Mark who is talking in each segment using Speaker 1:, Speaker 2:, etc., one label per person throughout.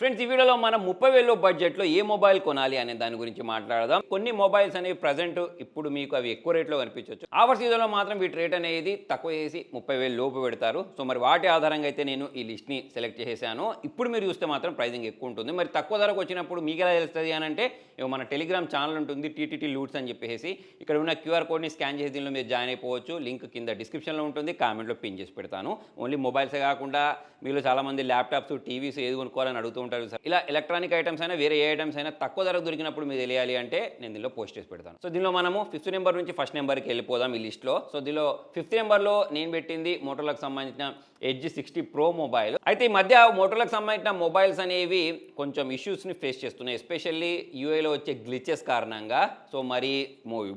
Speaker 1: Friends ఈ వీడియోలో మనం ముప్పై వేలు బడ్జెట్లో ఏ మొబైల్ కొనాలి అనే దాని గురించి మాట్లాడదాం. కొన్ని మొబైల్స్ అనేవి ప్రజెంట్ ఇప్పుడు మీకు అవి ఎక్కువ రేట్లో కనిపించవచ్చు ఆఫర్ సీజన్లో మాత్రం వీటి రేట్ అనేది తక్కువ చేసి ముప్పై వేలు లోపు పెడతారు. సో మరి వాటి ఆధారంగా అయితే నేను ఈ లిస్ట్ని సెలెక్ట్ చేసేసాను. ఇప్పుడు మీరు చూస్తే మాత్రం ప్రైజింగ్ ఎక్కువ ఉంటుంది. మరి తక్కువ ధరకు వచ్చినప్పుడు మీకు ఎలా తెలుస్తుంది అని అంటే మన టెలిగ్రామ్ ఛానల్ ఉంటుంది టీటీటీ లూట్స్ అని చెప్పేసి. ఇక్కడ ఉన్న క్యూఆర్ కోడ్ని స్కాన్ చేసి దీనిలో మీరు జాయిన్ అయిపోవచ్చు. లింక్ కింద డిస్క్రిప్షన్లో ఉంటుంది. కామెంట్లో పిన్ చేసి పెడతాను. ఓన్లీ మొబైల్సే కాకుండా మీలో చాలామంది ల్యాప్టాప్స్ టీవీస్ ఏది కొనుక్కోవాలని అడుగుతూ ఉంటారు సార్. ఇలా ఎలక్ట్రానిక్ ఐటమ్స్ అయినా వేరే ఏ ఐటమ్స్ అయినా తక్కువ ధరకు దొరికినప్పుడు మీరు తెలియాలి అంటే నేను దీనిలో పోస్ట్ చేసి పెడతాను. సో దీనిలో మనము ఫిఫ్త్ నెంబర్ నుంచి ఫస్ట్ నెంబర్కి వెళ్ళిపోదాం ఈ లిస్ట్లో సో దీనిలో ఫిఫ్త్ నెంబర్లో నేను పెట్టింది మోటార్లకు సంబంధించిన ఎడ్జ్ సిక్స్టీ ప్రో మొబైల్ అయితే ఈ మధ్య మోటోలకు సంబంధించిన మొబైల్స్ అనేవి కొంచెం ఇష్యూస్ని ఫేస్ చేస్తున్నాయి. ఎస్పెషల్లీ యూఏలో వచ్చే గ్లిచెస్ కారణంగా. సో మరి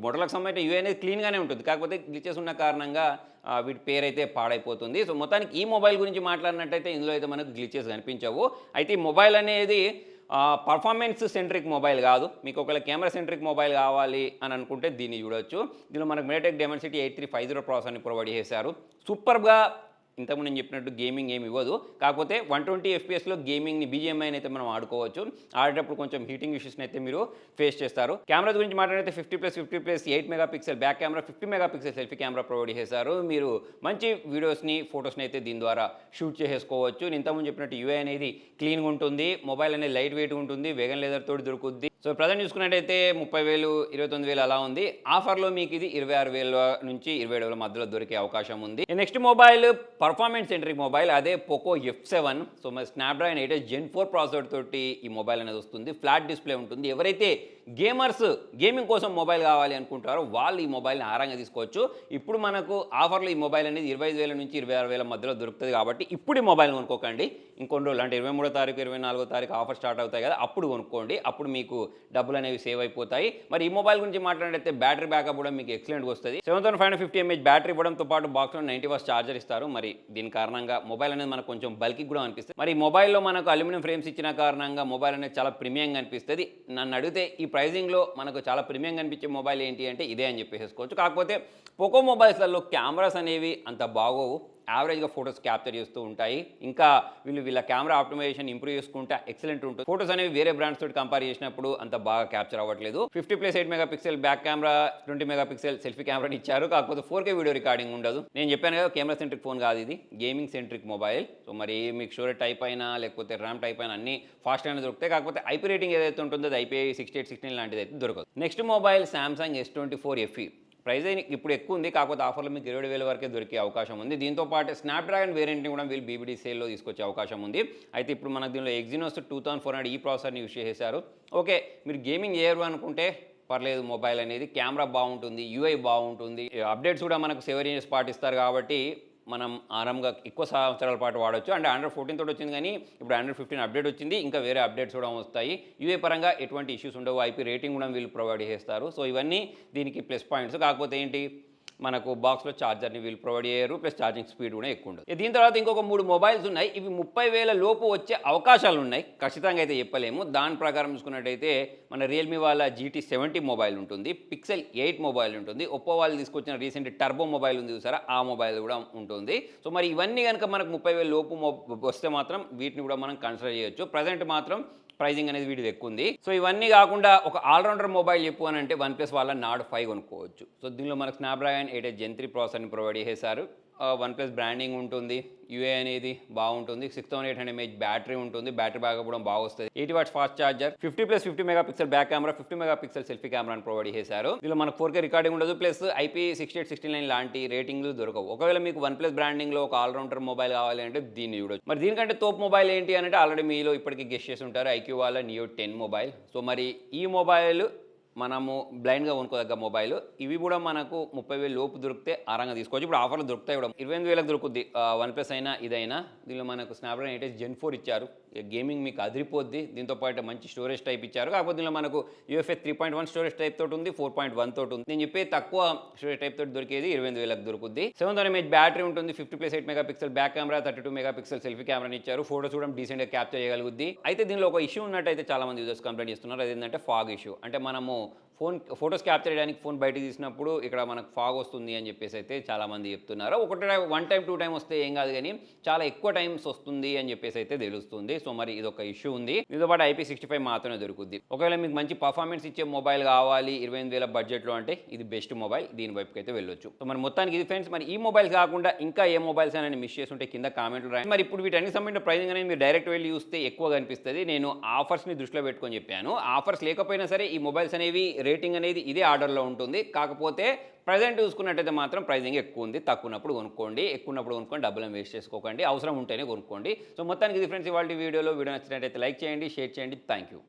Speaker 1: మోటోలకు సంబంధించిన యూఏ అనేది క్లీన్గానే ఉంటుంది. కాకపోతే గ్లిచెస్ ఉన్న కారణంగా వీటి పేరు అయితే పాడైపోతుంది. సో మొత్తానికి ఈ మొబైల్ గురించి మాట్లాడినట్టయితే ఇందులో అయితే మనకు గ్లిచెస్ కనిపించవు. అయితే ఈ మొబైల్ అనేది పర్ఫార్మెన్స్ సెంట్రిక్ మొబైల్ కాదు. మీకు ఒకవేళ కెమెరా సెంట్రిక్ మొబైల్ కావాలి అని అనుకుంటే దీన్ని చూడొచ్చు. దీనిలో మనకు MediaTek Dimensity eight three five zero ప్రాసెసర్ని provide చేశారు. సూపర్గా ఇంతకుముందు నేను చెప్పినట్టు గేమింగ్ ఏమి ఇవ్వదు. కాకపోతే వన్ ట్వంటీ ఎఫ్పిఎస్లో గేమింగ్ని బీజిఎంఐని అయితే మనం ఆడుకోవచ్చు. ఆడేటప్పుడు కొంచెం హీటింగ్ ఇష్యూస్ని అయితే మీరు ఫేస్ చేస్తారు. కెమెరా గురించి మాట్లాడితే fifty plus fifty plus eight mega pixel back camera fifty mega pixel selfie camera provide చేశారు. మీరు మంచి వీడియోస్ని ఫొటోస్ని అయితే దీని ద్వారా షూట్ చేసేసుకోవచ్చు. నేను ఇంతకుముందు చెప్పినట్టు యూఐ అనేది క్లీన్గా ఉంటుంది. మొబైల్ అనేది లైట్ వెయిట్ ఉంటుంది. వేగన్ లెదర్ తోటి దొరుకుద్ది. సో ప్రజెంట్ చూసుకున్నట్టయితే ముప్పై వేలు ఇరవై తొమ్మిది వేలు అలా ఉంది. ఆఫర్లో మీకు ఇది ఇరవై ఆరు వేల నుంచి ఇరవై ఏడు వేల మధ్యలో దొరికే అవకాశం ఉంది. Next mobile performance centric mobile అదే పోకో ఎఫ్ సెవెన్ సో మరి Snapdragon eight gen four processor తోటి ఈ మొబైల్ అనేది వస్తుంది. ఫ్లాట్ డిస్ప్లే ఉంటుంది. ఎవరైతే గేమర్స్ గేమింగ్ కోసం మొబైల్ కావాలి అనుకుంటారో వాళ్ళు ఈ మొబైల్ని ఆరంగా తీసుకోవచ్చు. ఇప్పుడు మనకు ఆఫర్లో ఈ మొబైల్ అనేది ఇరవై ఐదు వేల నుంచి ఇరవై ఆరు వేల మధ్యలో దొరుకుతుంది కాబట్టి ఇప్పుడు ఈ మొబైల్ కొనుక్కోకండి. ఇంకొన్ని రోజులు అంటే ఇరవై మూడో తారీఖు ఇరవై నాలుగో తారీఖు ఆఫర్ స్టార్ట్ అవుతాయి కదా అప్పుడు కొనుక్కోండి. అప్పుడు మీకు డబ్బులు అనేవి సేవ్ అయిపోతాయి. మరి ఈ మొబైల్ గురించి మాట్లాడితే బ్యాటరీ బ్యాకప్ కూడా మీకు ఎక్సలెంట్గా వస్తుంది. Seven thousand five fifty mAh battery ఇవ్వడంతో పాటు బాక్స్లో నైంటీ వాస్ చార్జర్ ఇస్తారు. మరి దీని కారణంగా మొబైల్ అనేది మనకు కొంచెం బల్కి కూడా అనిపిస్తుంది. మరి మొబైల్లో మనకు అల్యూమినియం ఫ్రేమ్స్ ఇచ్చిన కారణంగా మొబైల్ అనేది చాలా ప్రీమియంగా అనిపిస్తుంది. నన్ను అడిగితే ఈ ప్రైజింగ్లో మనకు చాలా ప్రీమియంగా అనిపించే మొబైల్ ఏంటి అంటే ఇదే అని చెప్పేసుకోవచ్చు కాకపోతే పోకో మొబైల్స్లలో కెమెరాస్ అనేవి అంత బాగోవు. యావరేజ్గా ఫొటోస్ క్యాప్చర్ చేస్తూ ఉంటాయి. ఇంకా వీళ్ళు వీళ్ళ కెమెరా ఆప్టిమైజేషన్ ఇంప్రూవ్ చేసుకుంటే ఎక్సలెంట్ ఉంటుంది. ఫొటోస్ అనేవి వేరే బ్రాండ్స్ తోటి కంపేర్ చేసినప్పుడు అంత బాగా క్యాప్చర్ అవ్వట్లేదు. Fifty plus eight mega pixel back camera twenty mega pixel selfie కెమెరాని ఇచ్చారు. కాకపోతే ఫోర్ కే వీడియో రికార్డింగ్ ఉండదు. నేను చెప్పాను కదా కెమెరా సెంట్రిక్ ఫోన్ కాదు ఇది. Gaming centric mobile. సో మరి మీకు షోర్ టైప్ అయినా లేకపోతే ర్యామ్ టైప్ అయినా అన్ని ఫాస్ట్ అయినా దొరుకుతాయి. కాకపోతే ఐపీ రేటింగ్ ఏదైతే ఉంటుందో అది ఐపీఐ సిక్స్టీ ఎయిట్ సిక్స్టీన్ లాంటిది అయితే దొరకదు. Next mobile Samsung S twenty four FE. Price ఇప్పుడు ఎక్కువ ఉంది కాకపోతే ఆఫర్లో మీకు ఇరవై వేల వరకే దొరికే అవకాశం ఉంది. దీంతో పాటు స్నాప్డ్రాగన్ వేరియంట్ని కూడా వీళ్ళు బీబీడీ సేల్లో తీసుకొచ్చే అవకాశం ఉంది. అయితే ఇప్పుడు మనకు దీనిలో Exynos two thousand four hundred ఈ ప్రాసెసర్ని యూస్ చేశారు ఓకే మీరు గేమింగ్ చేయరు అనుకుంటే పర్లేదు మొబైల్ అనేది కెమెరా బాగుంటుంది యూఐ బాగుంటుంది. అప్డేట్స్ కూడా మనకు సెవెన్ ఇయర్స్ పాటిస్తారు కాబట్టి మనం ఆరాంగా ఎక్కువ సంవత్సరాల పాటు వాడవచ్చు అంటే ఆండ్రాయిడ్ ఫోర్టీన్ తోటి వచ్చింది కానీ ఇప్పుడు ఆండ్రాయిడ్ ఫిఫ్టీన్ అప్డేట్ వచ్చింది. ఇంకా వేరే అప్డేట్స్ కూడా వస్తాయి. యూఏ పరంగా ఎటువంటి ఇష్యూస్ ఉండవు. ఐపీ రేటింగ్ కూడా వీళ్ళు ప్రొవైడ్ చేస్తారు. సో ఇవన్నీ దీనికి ప్లస్ పాయింట్స్ కాకపోతే ఏంటి? మనకు బాక్స్లో ఛార్జర్ని వీళ్ళు ప్రొవైడ్ చేయరు ప్లస్ ఛార్జింగ్ స్పీడ్ కూడా ఎక్కువ ఉండదు. దీని తర్వాత ఇంకొక మూడు మొబైల్స్ ఉన్నాయి. ఇవి ముప్పై వేల లోపు వచ్చే అవకాశాలు ఉన్నాయి. ఖచ్చితంగా అయితే చెప్పలేము. దాని ప్రకారం చూసుకున్నట్టయితే మన రియల్మీ వాళ్ళ జీటీ సెవెంటీ మొబైల్ ఉంటుంది. పిక్సెల్ ఎయిట్ మొబైల్ ఉంటుంది. ఒప్పో వాళ్ళు తీసుకొచ్చిన రీసెంట్ టర్బో మొబైల్ ఉంది చూసారా? ఆ మొబైల్ కూడా ఉంటుంది. సో మరి ఇవన్నీ కనుక మనకు ముప్పై వేల లోపు వస్తే మాత్రం వీటిని కూడా మనం కన్సిడర్ చేయొచ్చు. ప్రజెంట్ మాత్రం ప్రైజింగ్ అనేది వీడిది ఎక్కువ ఉంది సో ఇవన్నీ కాకుండా ఒక ఆల్రౌండర్ మొబైల్ చెప్పు అని అంటే వన్ ప్లస్ వాళ్ళ నాడ్ ఫైవ్ కొనుక్కోవచ్చు. సో దీనిలో మనకు స్నాప్డ్రాగన్ ఎయిట్ జెన్ త్రీ ప్రాసెసర్ని ప్రొవైడ్ చేశారు. వన్ ప్లస్ బ్రాండింగ్ ఉంటుంది యూఏ అనేది బాగుంటుంది six thousand eight hundred mAh battery ఉంటుంది బ్యాటరీ బ్యాకప్ కూడా బాగా వస్తుంది. Eighty watts fast charger fifty plus fifty mega pixel back camera fifty mega pixel selfie కెమెరాని ప్రొవైడ్ చేశారు. దీనిలో మనకు ఫోర్ కే రికార్డింగ్ ఉండదు plus IP sixty eight sixty nine లాంటి రేటింగ్లు దొరకవు. ఒకవేళ మీకు వన్ ప్లస్ బ్రాండింగ్లో ఒక ఆల్రౌండర్ మొబైల్ కావాలి అంటే దీన్ని చూడొచ్చు. మరి దీనికంటే తోపు మొబైల్ ఏంటి అని అంటే ఆల్రెడీ మీలో ఇప్పటికీ గెస్ట్ చేసి ఉంటారు ఐక్యూ వాళ్ళ నియో టెన్ మొబైల్. సో మరి ఈ మొబైల్ మనము బ్లైండ్గా కొనుక్కోదగ్గ మొబైల్. ఇవి కూడా మనకు ముప్పై వేలు లోపు దొరికితే ఆరంగా తీసుకోవచ్చు. ఇప్పుడు ఆఫర్లు దొరుకుతాయి కూడా. ఇరవై ఎనిమిది వేలకు దొరుకుద్ది. వన్ ప్లస్ అయినా ఇదైనా. దీనిలో మనకు స్నాప్డ్రాగన్ ఎయిట్ జెన్ ఫోర్ ఇచ్చారు. గేమింగ్ మీకు అదిరిపోద్ది. దీంతోపాటు మంచి స్టోరేజ్ టైప్ ఇచ్చారు. కాకపోతే దీనిలో మనకు UFS three point one storage type తోటి ఉంది. ఫోర్ పాయింట్ వన్ తోటి ఉంది. నేను చెప్పే తక్కువ స్టోరేజ్ టైప్ తోటి దొరికేది ఇరవై ఎనిమిది వేలకు దొరుకుద్ది. సెవెన్ థౌసండ్ ఎంహెచ్ బ్యాటరీ ఉంటుంది. Fifty plus eight mega pixel back camera thirty two mega pixel selfie కెమెరాని ఇచ్చారు. ఫోటోస్ కూడా డీసెంట్గా క్యాప్చర్ చేయగలుగుద్ది. అయితే దీనిలో ఒక ఇష్యూ ఉన్నట్టయితే చాలా మంది యూజర్స్ కంప్లైంట్ చేస్తున్నారు. అదేంటంటే ఫాగ్ ఇష్యూ అంటే మనము 뭐 ఫోన్ ఫొటోస్ క్యాప్చర్ చేయడానికి ఫోన్ బయటకు తీసినప్పుడు ఇక్కడ మనకు ఫాగ్ వస్తుంది అని చెప్పేసి అయితే చాలామంది చెప్తున్నారు. ఒకటి వన్ టైం టూ టైం వస్తే ఏం కాదు కానీ చాలా ఎక్కువ టైమ్స్ వస్తుంది అని చెప్పేసి అయితే తెలుస్తుంది. సో మరి ఇది ఒక ఇష్యూ ఉంది. దీంతో పాటు ఐపీ సిక్స్టీ ఫైవ్ మాత్రమే దొరుకుద్ది. ఒకవేళ మీకు మంచి పర్ఫార్మెన్స్ ఇచ్చే మొబైల్ కావాలి ఇరవై ఎనిమిది వేల బడ్జెట్లో అంటే ఇది బెస్ట్ మొబైల్ దీని వైపుకి అయితే వెళ్ళొచ్చు. సో మరి మొత్తానికి ఇది ఫ్రెండ్స్ మరి ఈ మొబైల్స్ కాకుండా ఇంకా ఏ మొబైల్స్ అని మిస్ చేస్తుంటే కింద కామెంట్లు రాయండి. మరి ఇప్పుడు వీటన్ని సంబంధించిన ప్రైజింగ్ అనేది మీరు డైరెక్ట్ వెళ్ళి చూస్తే ఎక్కువ కనిపిస్తుంది. నేను ఆఫర్స్ని దృష్టిలో పెట్టుకొని చెప్పాను. ఆఫర్స్ లేకపోయినా సరే ఈ మొబైల్స్ అనేవి రేటింగ్ అనేది ఇదే ఆర్డర్లో ఉంటుంది. కాకపోతే ప్రజెంట్ చూసుకున్నట్టయితే మాత్రం ప్రైజింగ్ ఎక్కువ ఉంది. తక్కువనప్పుడు కొనుక్కోండి. ఎక్కువ ఉన్నప్పుడు కొనుక్కోండి డబ్బులను వేస్ట్ చేసుకోకండి. అవసరం ఉంటేనే కొనుక్కోండి. సో మొత్తానికి ఇది ఫ్రెండ్స్ ఇవాళ వీడియోలో. వీడియో నచ్చినట్టయితే లైక్ చేయండి షేర్ చేయండి. Thank you